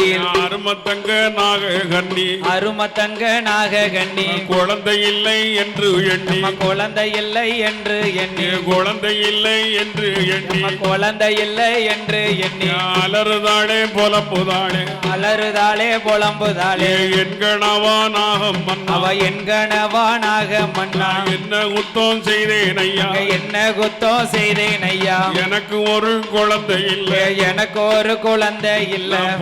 உள்ளத்தில் அருமத்தங்க நாக கண்ணி அருமத்தங்க நாககண்ணி. குழந்தை இல்லை என்று எண்ணி. குழந்தை இல்லை என்று எண்ணி. குழந்தை இல்லை என்று எண்ணி. குழந்தை இல்லை என்று எண்ணி. அலறுதாளே புலம்புதாளே. அலறுதாளே புலம்புதாளே. என்கணவா நாகம் மன்னா. அவ என்கணவானாக மன்னா. என்ன குத்தம் செய்தேன் ஐயா? என்ன குத்தம் செய்தேன் ஐயா? எனக்கு ஒரு குழந்தை இல்லை. எனக்கு ஒரு குழந்தை இல்ல. நான்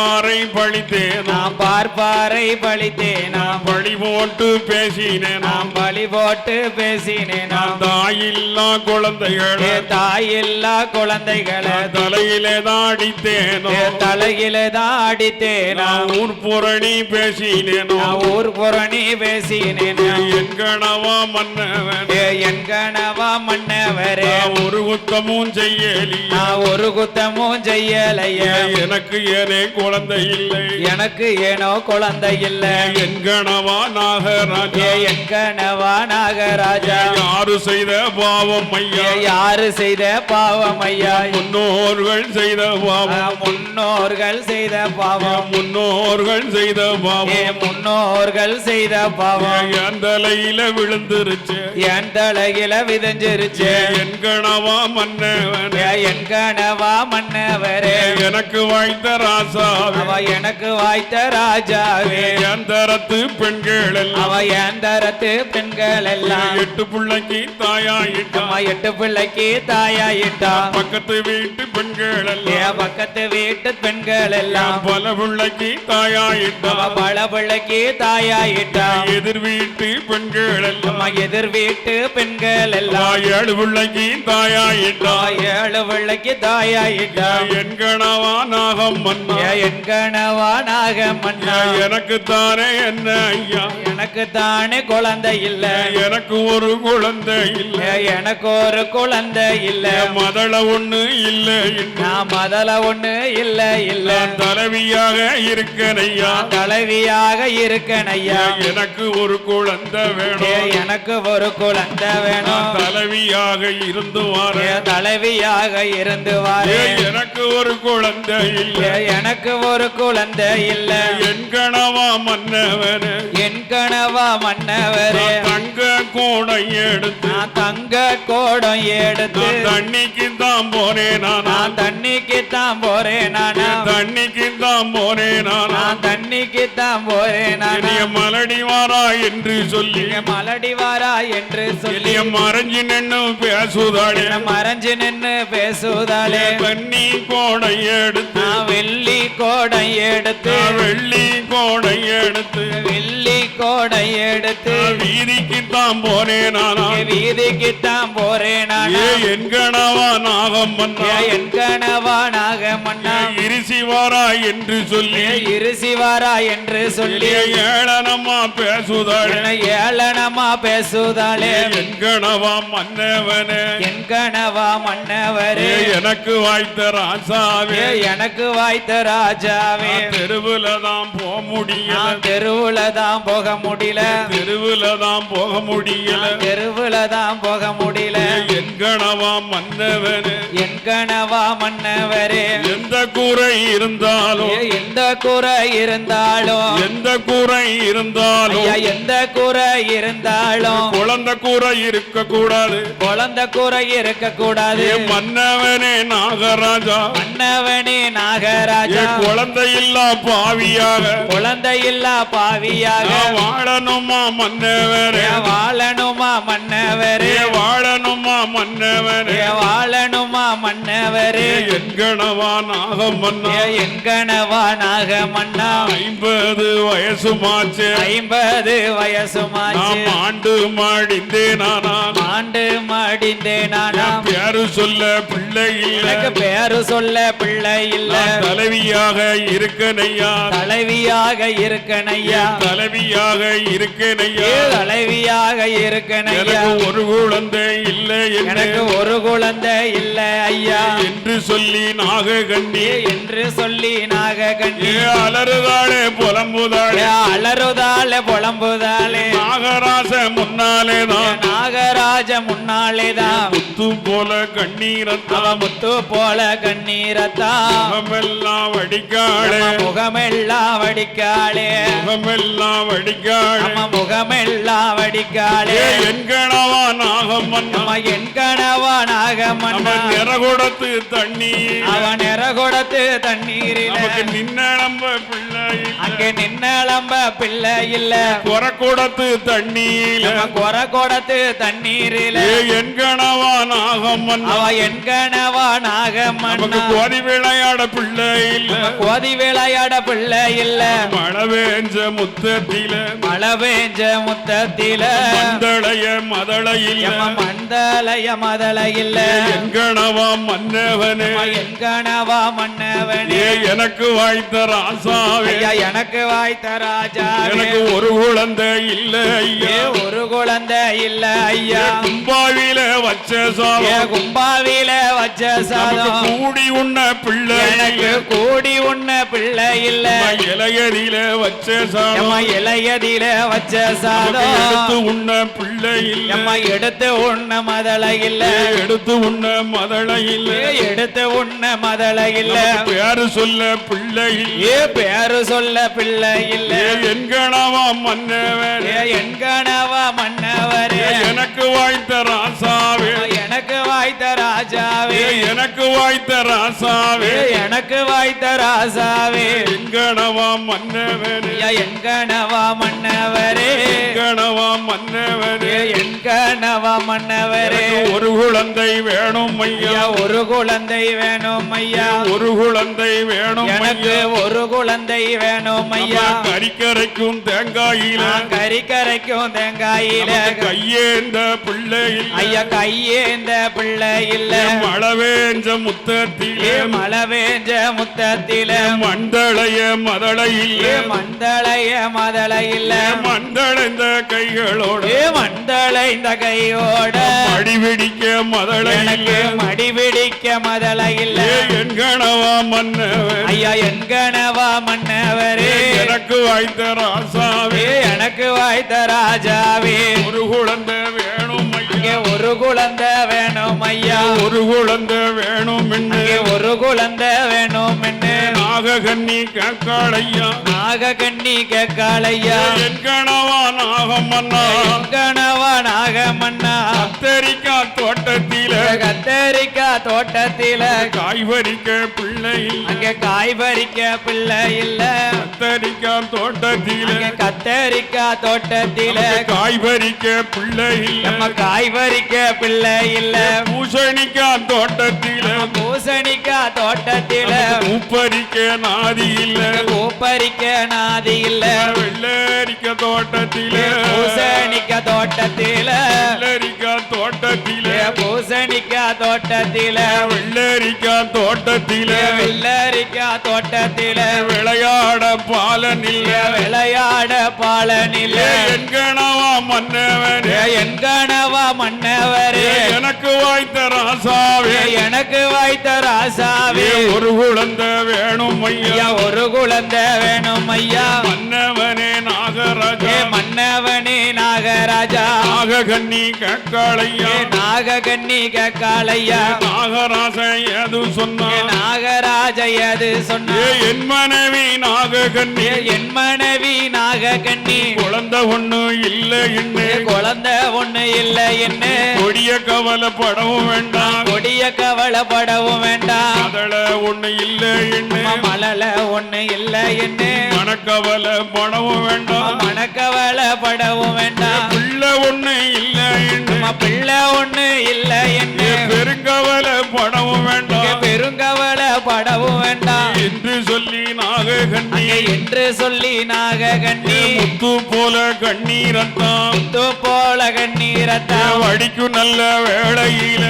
பார்ப்பாரை பழித்தேன் நான் பார்ப்பாரை பழித்தேனா. பழி போட்டு பேசினேன். நான் பழி போட்டு பேசினேனா. நான் தாயில்லா குழந்தைகள். தாயில்லா குழந்தைகளை. தலையிலே தான் அடித்தேனோ. தலையில தான் அடித்தேனா. நான் ஊர் புரணி பேசினேனோ. நான் ஊர் புறணி பேசினேனா. என் கணவா மன்னவன். என் கணவா மன்னவரே. நான் ஒரு குத்தமும் செய்யலி நான் ஒரு குத்தமும் செய்யலையே. எனக்கு ஏனே குழந்தை இல்லை. எனக்கு ஏனோ குழந்தை இல்ல. என் கணவா நாகராஜா? என் கணவா நாகராஜா? யாரு செய்த பாவம் ஐயா? யாரு செய்த பாவம் ஐயா? முன்னோர்கள் செய்த பாவம். முன்னோர்கள் செய்த பாவம். முன்னோர்கள் செய்த பாவம். முன்னோர்கள் செய்த பாவம். என் தலையில விழுந்துருச்சு. என் தலையில விதஞ்சிருச்சு. என் கணவா மன்னவன்? என் கணவா மன்னவரே? எனக்கு வாய்த்த ராசாவே அவ எனக்கு வாய்த்த ராஜாவே. என் தரத்து பெண்கள் எல்லாம் அவ என் தரத்து பெண்கள் எல்லாம் எட்டு பிள்ளைக்கு தாயாயிட்டா. எட்டு பிள்ளைக்கு தாயாயிட்டா. பக்கத்து வீட்டு பெண்கள் எல்லாம் பக்கத்து வீட்டு பெண்கள் எல்லாம் பல பிள்ளைக்கு தாயாயிட்டா. பல பிள்ளைக்கு தாயாயிட்டா. எதிர் வீட்டு பெண்கள் எல்லாம் எதிர் வீட்டு பெண்கள் எல்லாம் ஏழு பிள்ளைக்கு தாயாயிட்டா. ஏழு பிள்ளைக்கு தாயாயிட்டா. என் கணவா நாகம் மன்னா ஏ என் கணவா நாக மன்னா? எனக்கு தானே என்ன ஐயா? எனக்கு தானே குழந்தை இல்ல. எனக்கு ஒரு குழந்தை இல்லை. எனக்கு ஒரு குழந்தை இல்ல. மதள ஒண்ணு இல்லை. நான் முதல்ல ஒண்ணு இல்ல இல்ல. தலைவியாக இருக்கனையா நான் தலைவியாக இருக்கேன் ஐயா. எனக்கு ஒரு குழந்தை வேணும். எனக்கு ஒரு குழந்தை வேணும். தலைவியாக இருந்து ஏ வாரேன் தலைவியாக இருந்து வாரே எனக்கு ஒரு குழந்தை இல்லை. ஏ எனக்கு ஒரு குழந்தை இல்ல. என் கணவா மன்னவனே என் கணவா மன்னவரே. தங்க கூடை எடுத்து தங்க கோடம் எடுத்து. தண்ணிக்கு தான் போனேன் நானா. தண்ணிக்கு தான் போறேன் நானா. தண்ணிக்கு தான் போனேன் நானா. தண்ணிக்கு தான் போறேன் நானா. என்னைய மலடி வாரா என்று சொல்லி மலடி வாரா என்று சொல்லி. மறைஞ்சு நின்னு பேசுதாளே. மறைஞ்சு நின்னு பேசுதாலே தண்ணி கோடை எடுத்து வெள்ளி கோடம் எடுத்து வெள்ளி கோடை எடுத்து வெள்ளி கோடம் எடுத்து. நான் வீதிக்கு தான் போனேன் நானா வீதிக்கு தான் போறேன் நானா ஏ என் கணவா நாகம் ஏ என் கணவா நாக மன்னா இருசி வாரா என்று சொல்லி இருசிவாரா என்று சொல்லி. ஏளனமா பேசுதாளே. ஏளனமா பேசுதாளே. என் கணவா மன்னவனே. என் கணவா மன்னவரே. எனக்கு வாய்த்த ராசாவே. எனக்கு வாய்த்த ராஜாவே. தெருவுல தான் போக முடியல. தெருவுல தான் போக முடியல. தெருவுல தான் போக முடியல. தெருவுல தான் போக முடியல. என் கணவா மன்னவனே என் கணவா மன்னவரே. எந்த கூரை இருந்தாலும் எந்த குறை இருந்தாலும் எந்த கூரை இருந்தாலும் எந்த குறை இருந்தாலும் குழந்தை கூரை இருக்க கூடாது குழந்தை குறை இருக்க கூடாது மன்னவனே நாகராஜா. மன்னவனே நாகராஜா. குழந்தை இல்லா பாவியாக. குழந்தை இல்லா பாவியாக வாழணுமா மன்னவனே ஏ வாழணுமா மன்னவரே. வாழணுமா மன்னவனே ஏ வாழணுமா மன்னவரே. என் கணவா நாகம் மன்னா? ஏ என் கணவா நாக மன்னா? ஐம்பது வயசுமாச்சு ஐம்பது வயசுமாச்சு நாம் ஆண்டு மாடிந்தேனானா ஆண்டு மடிந்தே நானா? பேரு சொல்ல பிள்ளை இல்ல பேரு சொல்ல பிள்ளை இல்ல நான் தலைவியாக இருக்கனையா? தலைவியாக இருக்கணையா தலைவியாக இருக்கனையா? தலைவியாக இருக்கணையா எனக்கு ஒரு குழந்தை இல்லை எனக்கு ஒரு குழந்தை இல்ல. ஐயா. என்று சொல்லி நாககண்ணி ஏ என்று சொல்லி நாக கண்ணி அலறுதாளே புலம்புதாளே. அலறுதாலே புலம்புதாலே நாகராச முன்னாலே தான். நாகராஜ முன்னாலேதான் முத்து போல கண்ணீரத்தா. முத்து போல கண்ணீரத்தா. முகமெல்லாம் வடிக்காளே. முகமெல்லாம் வடிக்காளே. முகமெல்லாம் வடிக்காளே. முகமெல்லாம் வடிக்காளே. என் கணவா நாகம்மன். என் கணவா நம்ம நாகமன்னா நிறகுடத்து தண்ணி அவன் நிறகுடத்து தண்ணீரில. நமக்கு நின்ன நம்ப பிள்ளை அங்கே நின்னளம்ப பிள்ளை இல்ல. குறக்குடத்து தண்ணியில நம்ம குறை குடத்து தண்ணீரில என் கணவா நாகம்மன் அவ என் கணவா நமக்கு கோதி விளையாட பிள்ளை இல்ல. கோதி விளையாட பிள்ளை இல்ல. மழை வேஞ்ச முத்தத்தில. மழை முத்தத்தில. மந்தளைய மதளை இல்ல. எம்ம மந்தலைய மதல இல்ல. என் கணவா மன்னவனே. எம்ம என் கணவா மன்னவனே. எனக்கு வாய்த்த ராசாவே எனக்கு வாய்த்த ராஜா எனக்கு ஒரு குழந்தை இல்ல ஐயா. ஒரு குழந்தை இல்ல ஐயா. கும்பாவில வச்ச சாதம். கும்பாவில வச்ச சாதம். கூடி உண்ண பிள்ளை எனக்கு கூடி உண்ண பிள்ளை இல்ல இலையடியில வச்ச சாதம். இளையதில வச்ச நமக்கு எடுத்து சாதம் உண்ண பிள்ளை இல்ல. எடுத்து உண்ண மதல இல்ல. எடுத்து உண்ண மதளை இல்ல. எடுத்து உண்ண மதல இல்ல. பேரு சொல்ல பிள்ளை ஏ பேரு சொல்ல பிள்ளை இல்ல. ஏ என் கணவா மன்னவன் ஏ என் கணவா மன்னவரே. எனக்கு வாய்த்த ராசாவே. எனக்கு வாய்த்த ராஜாவே. எனக்கு வாய்த்த ராசாவே. எனக்கு வாய்த்த ராசாவே. கணவா மன்னவரே. கணவா மன்னவனே ஏ என் கணவா மன்னவரே ஒரு குழந்தை வேணும் ஐயா. ஒரு குழந்தை வேணும் ஐயா. ஒரு குழந்தை வேணும் எனக்கு ஒரு குழந்தை வேணும் ஐயா. கறிக்கரைக்கும் தேங்காயில. கறிக்கரைக்கும் தேங்காயில. கையேந்த பிள்ளை. ஐயா கையேந்த பிள்ளை இல்ல. மழை வேஞ்ச முத்தத்திலே ஏ மழை வேஞ்ச முத்தத்தில மண்டளைய மதளை இல்ல. மந்தளைய மதள இல்ல. மண்டளைந்த கைகளோட. ஏ மந்தளை இந்த கையோட. அடிபிடிக்க மதளை எனக்கு இல்ல. மடி பிடிக்க மதள இல்ல. என் கணவா மன்னவன் ஐயா என் கணவா மன்னவரே. எனக்கு வாய்த்த ராசாவே. எனக்கு வாய்த்த ராஜாவே. ஒரு குழந்தை ஒரு குழந்தை வேணும் ஐயா. ஒரு குழந்தை வேணும் இங்கே ஒரு குழந்தை வேணும் என்று நாககன்னி கேட்காளையா. நாக கண்ணி கேட்காளையா. என் கணவா நாகமன்னா. கணவா நாகமன்னா. கத்தரிக்கா தோட்டத்தில. கத்தரிக்காய் தோட்டத்தில. காய் பறிக்க பிள்ளை. அங்கே காய் பறிக்க பிள்ளை இல்ல. கத்தரிக்கா தோட்டத்தில. அங்கே கத்தரிக்காய் தோட்டத்தில. காய் பறிக்க பிள்ளை நம்ம காய் பறிக்க பிள்ளை இல்ல. பூசணிக்கா தோட்டத்தில. பூசணிக்காய் தோட்டத்தில. பூப்பறிக்க நாதி இல்ல. பூப்பறிக்க நாதி இல்ல. வெள்ளரிக்க தோட்டத்தில. பூசணிக்காய் தோட்டத்தில. வெள்ளரிக்கா தோட்டத்தில. பூசணிக்காய் தோட்டத்தில. வெள்ளரிக்கா தோட்டத்தில. வெள்ளரிக்காய் தோட்டத்தில. விளையாட பாலன் இல்ல. விளையாட பாலனில என் கணவா மன்னவனே என் கணவா மன்னவரே. எனக்கு வாய்த்த ராசாவே. எனக்கு வாய்த்த ராசாவே. ஒரு குழந்தை வேணும் ஐயா. ஐயா ஒரு குழந்தை வேணும் ஐயா. நாகராஜா நாககன்னி கேட்காளையா. ஏ நாககன்னி கேக்காலையா நாகராசன் ஏது ஏ சொன்னான் நாகராஜ எது சொன்ன? என் மனைவி நாககன்னி. என் மனைவி நாககன்னி. குழந்தை ஒண்ணு இல்லை என்ன. குழந்தை ஒண்ணு இல்ல என்ன. கொடிய கவலைப்படவும் வேண்டாம் கொடிய கவலைப்படவும் வேண்டாம் அதள ஒண்ணு இல்லை என்ன மலல ஒண்ணு இல்ல என்ன மனக்கவலை படவும் வேண்டாம் மனக்கவலைப்படவும் வேண்டாம் பிள்ளை ஒண்ணு இல்லை என்ன பிள்ளை ஒண்ணு இல்ல என்ன பெருங்கவலை படவும் வேண்டாம் பெருங்கவலைப்படவும் வேண்டாம் என்று சொல்லி அங்கே என்று சொல்லி நாககன்னி முத்து போல கண்ணீரத்தான். முத்து போல கண்ணீரத்தா வடிக்கும் நல்ல வேளையில.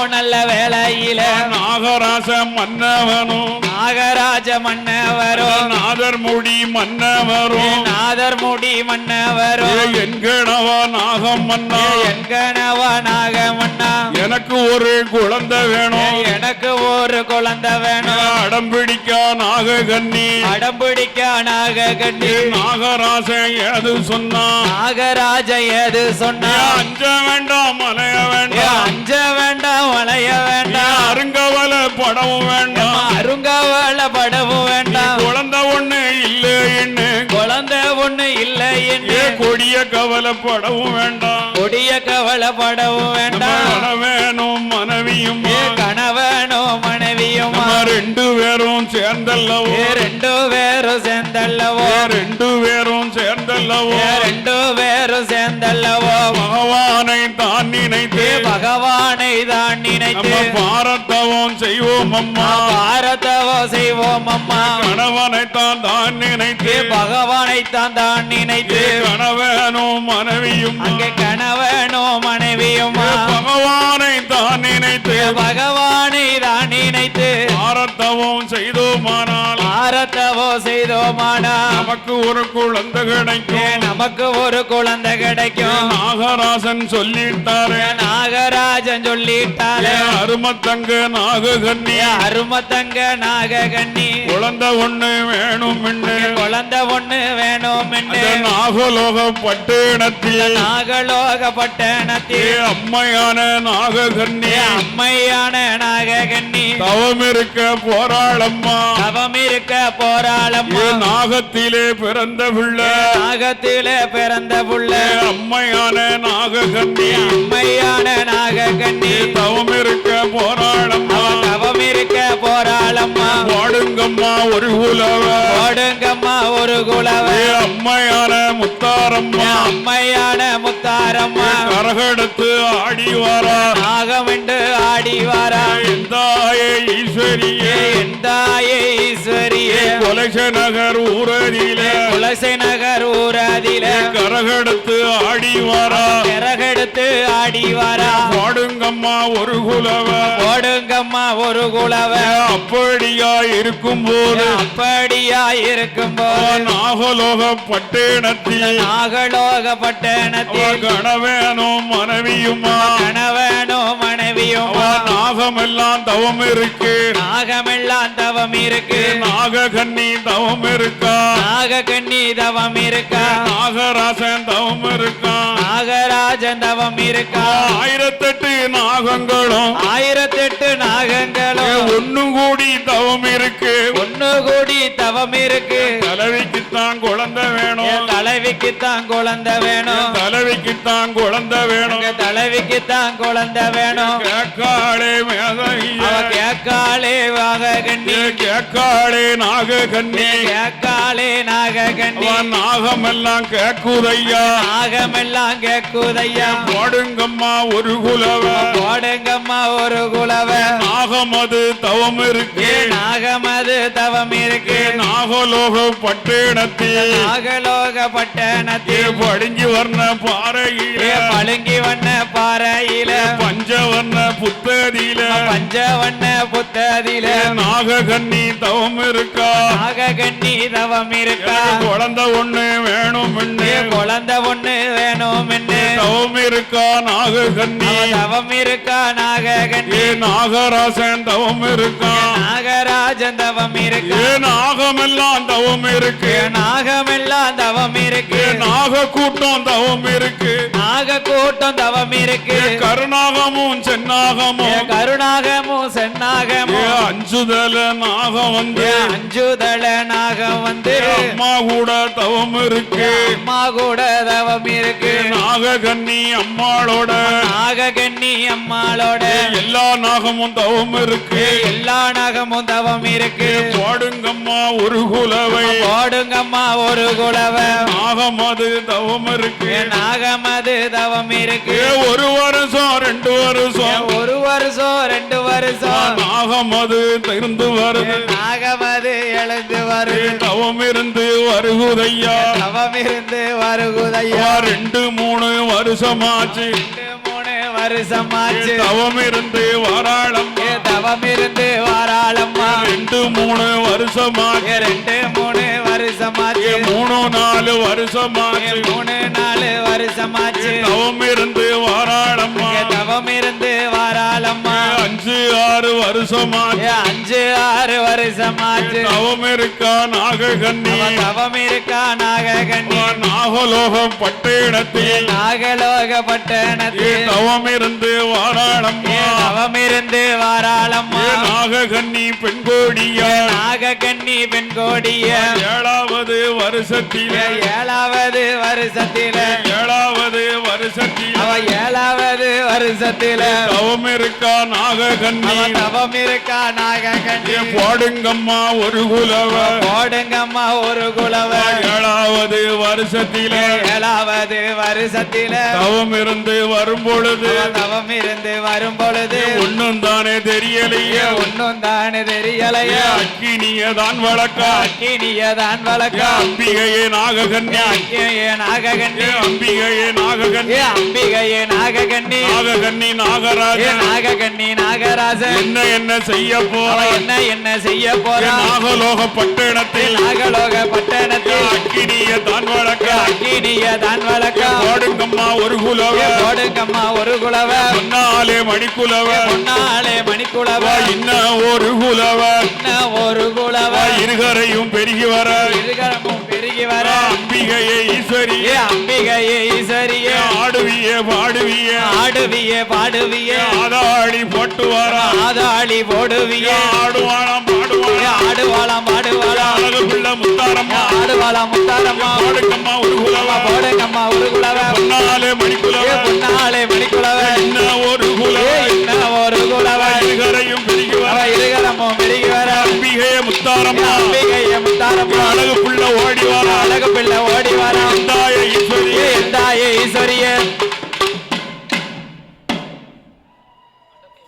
நல்ல வேலையில நாகராச மன்னவனும் நாகராஜ மன்னவரும் நாதர் முடி மன்னவரும் நாதர் முடி மன்னவரும் என் கணவா நாகம் மன்னா என் கணவா நாகமன்னா. எனக்கு ஒரு குழந்தை வேணும். எனக்கு ஒரு குழந்தை வேணும். அடம்பிடிக்கா நாககன்னி. அடம்பிடிக்க நாககண்ணி நாகராசன் ஏது சொன்னான் நாகராஜ எது சொன்னா. அஞ்ச வேண்டாம் மலைய வேண்டாம். படவும் வேண்டாம். அருங்காவல படவும் வேண்டாம். குழந்தை ஒண்ணு இல்லைன்னு குழந்தை ஒண்ணு இல்லை ஏ என்று கொடிய கவலைப்படவும் வேண்டாம். கொடிய கவலைப்படவும் வேண்டாம். கணவனும் மனைவியும் ஏ கணவனோ மனைவியுமா நம்ம ரெண்டு பேரும் சேர்ந்தல்லவோ? ரெண்டு பேரும் சேர்ந்தல்லவோ? ரெண்டு பேரும் சேர்ந்தல்லவோ? ரெண்டு பேரும் சேர்ந்தல்லவோ? பகவானை தான் நினைத்து பகவானை தான் நினைத்து பாரத்தவம் செய்வோம் அம்மா. பாரதவோ செய்வோம் அம்மா. கணவனை தான் தான் நினைத்து பகவானை தான் தான் நினைத்து ஏ கணவனும் மனைவியும். அங்கே கணவனோ மனைவியுமா பகவானை தான் நினைத்து பகவானை தான் நினைத்து ¡Gracias! பாரத்தவம் செய்தோமானால் பாரதவோ செய்தோமானா நமக்கு ஒரு குழந்தை கிடைக்கும். நமக்கு ஒரு குழந்தை கிடைக்கும்? நாகராசன் சொல்லிட்டாரே? நாகராஜன் சொல்லிட்டாலே அருமத்தங்க நாககன்னி? அருமத்தங்க நாககண்ணி குழந்தை ஒண்ணு வேணும் குழந்தை ஒண்ணு வேணும் நாகலோக பட்டணத்தில் நாகலோக பட்டணத்தில் அம்மையான நாககன்னி? அம்மையான நாககண்ணி தவம் இருக்க போராளம்மா தவம் இருக்க போராளம்மா நாகத்திலே பிறந்த பிள்ளை நாகத்திலே பிறந்த புள்ள அம்மையான நாககன்னி. அம்மையான நாககண்ணி தவம் இருக்க போராளம்மா தவம் இருக்க போராளம்மா பாடுங்கம்மா ஒரு குலவ. ஓடுங்கம்மா ஒரு குலவ. அம்மையான முத்தாரம்மா. அம்மையான முத்தாரம்மா. கரகெடுத்து ஆடி வாரா. நாகமிண்டு ஆடி வாரா. எந்தாயே ஈஸ்வரியே. எந்தாயே ஈஸ்வரியே. கொலைச நகர் ஊரதியில. குலசை நகர் ஊராதில கரகெடுத்து ஆடி வாரா. பிறகெடுத்து ஆடி வாரா. பாடுங்கம்மா ஒரு குலவ. ஓடுங்கம்மா ஒரு குலவ அப்படியா இருக்கும் போது அப்படியா இருக்கும் போது நாகலோக பட்டணத்தில் நாகலோக அவ பட்டணத்தில் கணவனும் மனைவியுமா? கணவனோ அவ மனைவியுமா நாகமெல்லாம் தவம் இருக்கு. நாகமெல்லாம் தவம் இருக்கு. நாககன்னி தவம் இருக்கா? நாகக்கண்ணி தவம் இருக்கா? நாகராசன் தவம் இருக்கா? நாகராஜன் தவம் இருக்கா? ஆயிரத்தெட்டு நாகங்களும் ஆயிரத்தெட்டு நாகங்களும் ஒண்ணு கூடி தவம் இருக்கு. ஒண்ணு கூடி தவம் இருக்கு. தலைவிக்குத்தான் குழந்தை வேணும். தலைவிக்குத்தான் குழந்தை வேணும். தலைவிக்குத்தான் குழந்தை வேணும். தலைவிக்குத்தான் குழந்தை வேணும். கேக்காளே அவ கேக்காளே வாககண்ணி. கேக்காளே நாககன்னி கேக்காளே நாககண்ணி. அவன் நாகமெல்லாம் கேக்குதையா நாகமெல்லாம் கேக்குதையா பாடுங்கம்மா ஒரு குலவ. போடுங்கம்மா ஒரு குலவ. நாகமது தவம் இருக்கு. நாகமது தவம் இருக்கு. நாகலோக பட்டணத்தில் நாகலோக பட்டணத்தில் படிஞ்சு வர்ண பாறையில. பழுங்கி வண்ண பாறையில. பஞ்சவர்ண புத்ததியில. பஞ்சவண்ண புத்ததில ஏ நாககன்னி தவம் இருக்கா? நாககண்ணி தவம் இருக்கா? குழந்தை ஒண்ணு வேணும் குழந்தை ஒண்ணு வேணும் தவம் இருக்கா நாககன்னி தவம் இருக்கா நாககண்ணி? நாகராசன் தவம் இருக்கா? நாகராஜன் தவம் இருக்கா? நாகமெல்லாம் தவம் இருக்கு. நாகமெல்லாம் தவம் இருக்கு. நாக கூட்டம் தவம் இருக்கு. நாக கூட்டம் தவம் இருக்கு. ஏ சென்னாகமும் கருணாகமும் சென்னாகமும் அஞ்சுதல நாகம் வந்து ஏ அஞ்சுதள நாகம் வந்து அம்மா கூட தவம் இருக்கு. அம்மா கூட தவம் இருக்கு. ஏ நாககன்னி அம்மாளோட. நாககண்ணி அம்மாளோட. ஏ எல்லா நாகமும் தவம் இருக்கு. எல்லா நாகமும் தவம் இருக்கு. பாடுங்கம்மா ஒரு குலவை. போடுங்கம்மா ஒரு குலவ. நாகமது தவம் இருக்கு. ஏ நாகமது தவம் இருக்கு. ஒரு வருஷம் ரெண்டு வருஷம். ஒரு வருஷம் ரெண்டு வருஷம்? நாகமது திருந்து வருது. நாகமது எழுந்து வருது? தவம் இருந்து வருகுதையா? தவம் இருந்து வருகுதையா? ரெண்டு மூணு வருஷமாச்சு. வருஷமாச்சு. தவம் இருந்து வாராளம் தவம் இருந்து வாராளம்மா? ரெண்டு மூணு வருஷமாச்சு. ரெண்டு மூணு வருஷமாச்சு? மூணு நாலு வருஷமாச்சு. மூணு நாலு வருஷமாச்சு? தவம் இருந்து ஏ அஞ்சு ஆறு வருஷமாச்சு. தவம் இருக்கா நாககன்னி அவ தவம் இருக்கா நாககண்ணி நாகலோகம் பட்டேடத்தில் நாகலோக பட்டணத்தில் தவம் இருந்து வாராளம்மா. ஏ தவம் இருந்து வாராளம்மா. ஏ நாககன்னி பெண் கோடியா நாககண்ணி பெண் கோடிய ஏழாவது வருஷத்தில. ஏழாவது வருஷத்தில. ஏழாவது வருஷத்தில. அவ ஏழாவது வருஷத்தில. தவம் இருக்கா நாககன்னி அவ தவம் இருக்கா நாககண்ணி ஏ போடுங்கம்மா ஒரு குலவ. போடுங்கம்மா ஒரு குலவ. ஏழாவது வருஷத்தில. ஏழாவது வருஷத்தில. தவம் இருந்து வரும் பொழுது. தவம் இருந்து வரும் பொழுது. ஒண்ணும் தானே தெரியலையே. ஒன்னும் தானே தெரியலையா. அக்கினிய தான் வழக்கா. அக்கினியதான் வழக்க. அம்பிகையே நாககன்னி அக்கினியே நாககண்ணி ஏ அம்பிகையே நாககன்னி ஏ அம்பிகையே நாககண்ணி நாககன்னி ஏ நாகராஜன் நாககண்ணி நாகராஜன். என்ன என்ன செய்ய போற என்ன என்ன செய்ய போறா? நாகலோக பட்டணத்தில் நாகலோக பட்டணத்தில் அக்கினிய தான் வழக்கா அக்கினியதான் வழக்க போடுங்கம்மா ஒரு குலவ. போடுங்கம்மா ஒரு குலவ. பொன்னாலே மணிக்குலவ. பொன்னாலே மணிக்குலவ. இன்னும் ஒரு குலவ. இன்னும் ஒரு குலவ. இருகரையும் பெருகி வர. இருகரமும் வர. அம்பிகையே ஈஸ்வரி ஏ அம்பிகையே ஈஸ்வரியே. ஆடுவியே பாடுவியே. ஆடுவியே பாடுவியே. ஆதாடி போட்டு வர ஆதாளி போடுவியே. ஆடுவாளாம் ஏ பாடுவாளாம் ஆடுவாளாம் பாடுவாளாம். அழகு பிள்ளை முத்தாரம்மா. ஆடுவாளாம் முத்தாரம்மா. பாடுக்கம்மா ஒரு குலவ. போடுங்கம்மா ஒரு குலவ. பொன்னாலே மணிக்குலவ. பொன்னாலே மணிக்குலவ. இன்னும் ஒரு குலவ. இன்னும் ஒரு குலவ. இருகரையும் வர. இருகரமும் வர அம்பிகையே முத்தாரம்மா. அம்பிகையே முத்தாரம்மா. அழகு புள்ள ஓடி வர அழகு பிள்ளை ஓடி வர தாய ஈஸ்வரி ஏ எந்தாயே ஈஸ்வரியே.